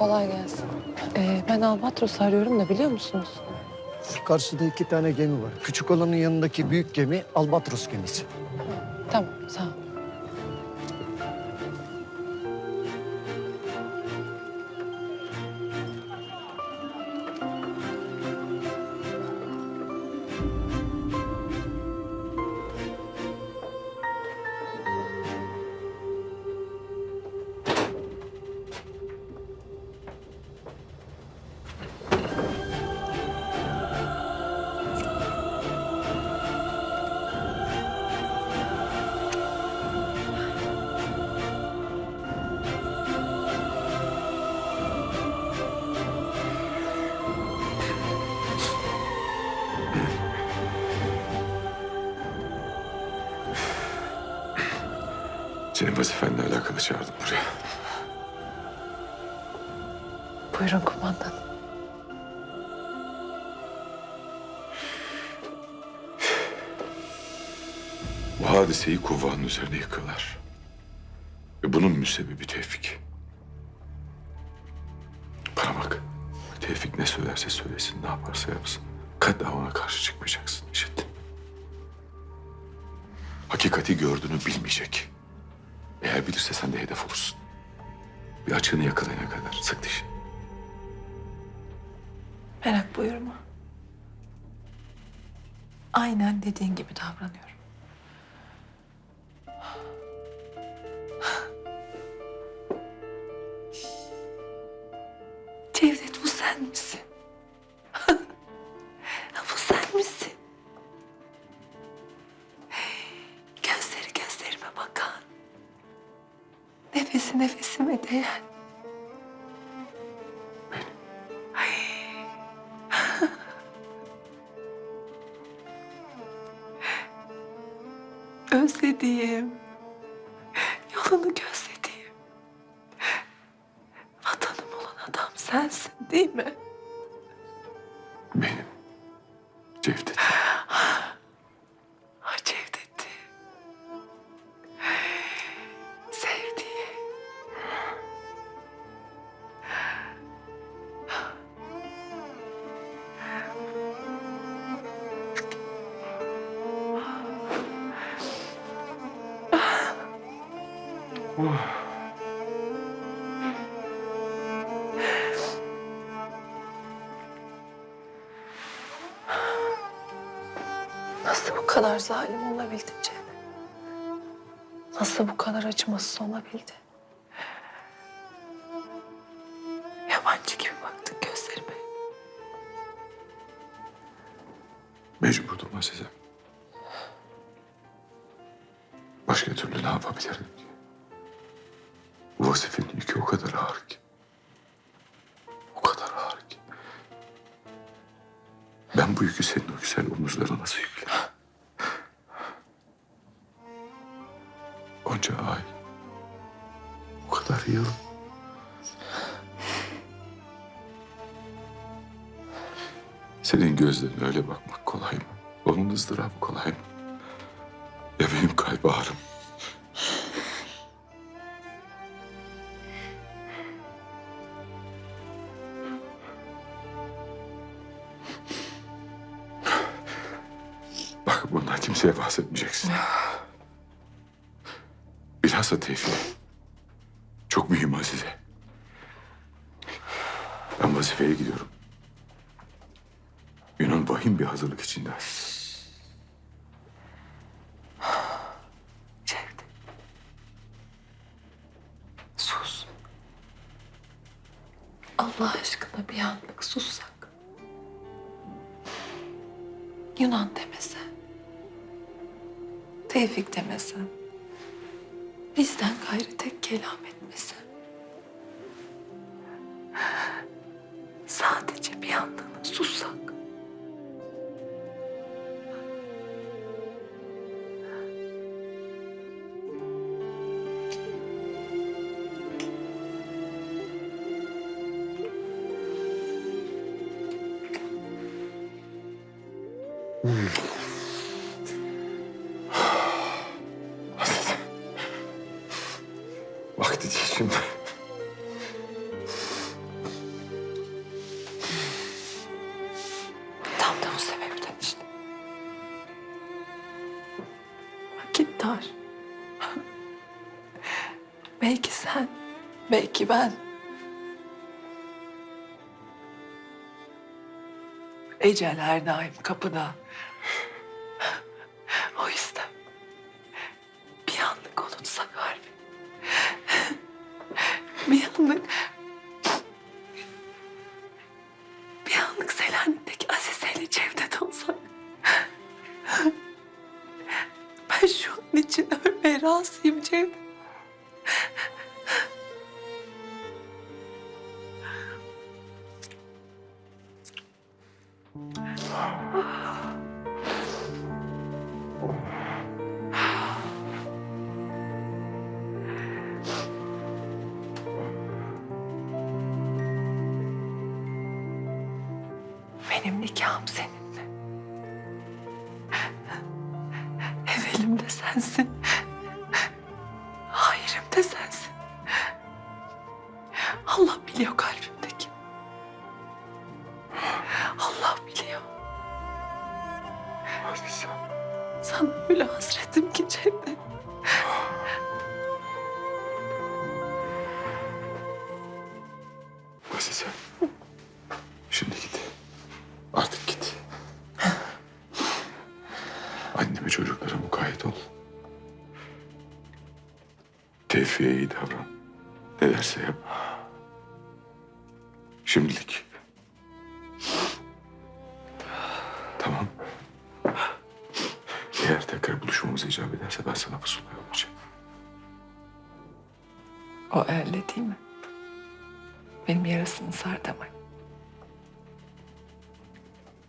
Kolay gelsin. Ee, ben Albatros arıyorum da biliyor musunuz? Şu karşıda iki tane gemi var. Küçük olanın yanındaki büyük gemi Albatros gemisi. Tamam sağ ol. Senin vazifenle alakalı çağırdım buraya. Buyurun kumandan. Bu hadiseyi kuvvanın üzerine yıkıyorlar. Ve bunun müsebbibi Tevfik. Bana bak. Tevfik ne söylerse söylesin, ne yaparsa yapsın. Kadda ona karşı çıkmayacaksın. İşittin. Hakikati gördüğünü bilmeyecek. Eğer bilirse sen de hedef olursun. Bir açığını yakalayana kadar sık dişi. Merak buyurma. Aynen dediğin gibi davranıyorum. Cevdet bu sen misin? Nefesi nefesime değen. özlediğim, yolunu gözlediğim, vatanım olan adam sensin değil mi? Nasıl bu kadar zalim olabildin Cevdet? Nasıl bu kadar acımasız olabildin? Yabancı gibi baktın gözlerime. Mecburdum Azize. Başka türlü ne yapabilirim ki? Bu vazifenin yükü o kadar ağır ki. Ben bu yükü senin o güzel omuzlarına nasıl yüklerim? Onca ay. O kadar yıl. Senin gözlerine öyle bakmak kolay mı? Onun ızdırabı kolay mı? Ya benim kalp ağrım? Bundan kimseye bahsetmeyeceksin. Bilhassa Tevfik'e. Çok mühim Azize. Ben vazifeye gidiyorum. Yunan vahim bir hazırlık içinde. Tevfik demesen. Bizden gayrı tek kelam etmesen. Sadece bir anlığına sussak. Vakti şimdi. Tam da o sebepten işte. Vakit dar. belki sen, belki ben. Ecel her daim kapıda. Razıyım Cevdet. Benim nikahım seninle. Evelim de sensin. Da sensin. Allah biliyor kalbimdeki. Allah biliyor. Azize. Sana öyle hasretim ki Cevdet. Azize. Tevfik'e iyi davran. Ne derse yap. Şimdilik. Tamam. Eğer tekrar buluşmamız icap ederse ben sana pusula olacağım. O elle değil mi? Benim yarasını sardı ama.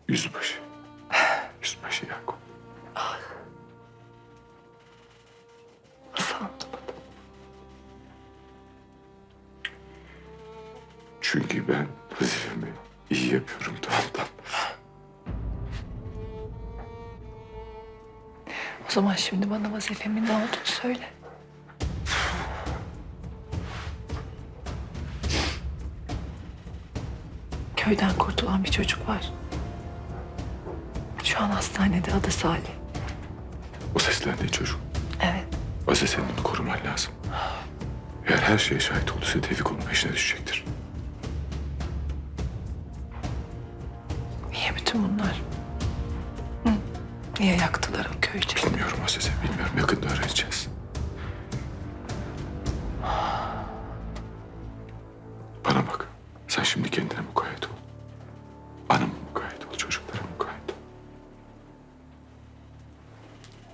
Yüzbaşı O zaman şimdi bana vazifemin ne olduğunu söyle. Köyden kurtulan bir çocuk var. Şu an hastanede adı Salih. O seslendiği çocuk. Evet. Azize senin onu koruman lazım. Eğer her şeye şahit olursa Tevfik onun peşine düşecektir. Niye bütün bunlar? Niye yaktılar o köyü? Bilmiyorum Azize, bilmiyorum. Yakında öğreneceğiz. Bana bak. Sen şimdi kendine mukayyet ol. Anama mukayyet ol, çocuklara mukayyet ol.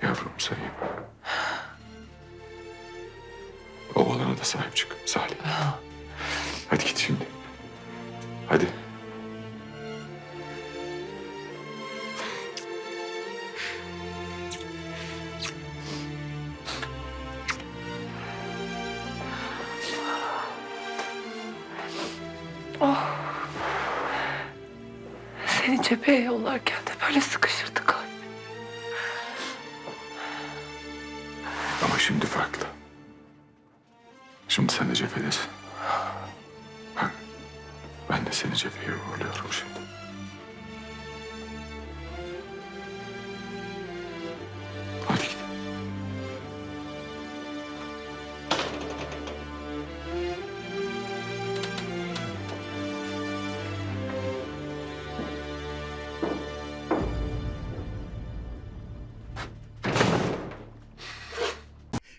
Yavrum sayayım. Oğlana da sahip çık cepheye yollarken de böyle sıkışırdı kalbim. Ama şimdi farklı. Şimdi sen de cephedesin. Bak, ben de seni cepheye uğurluyorum şimdi.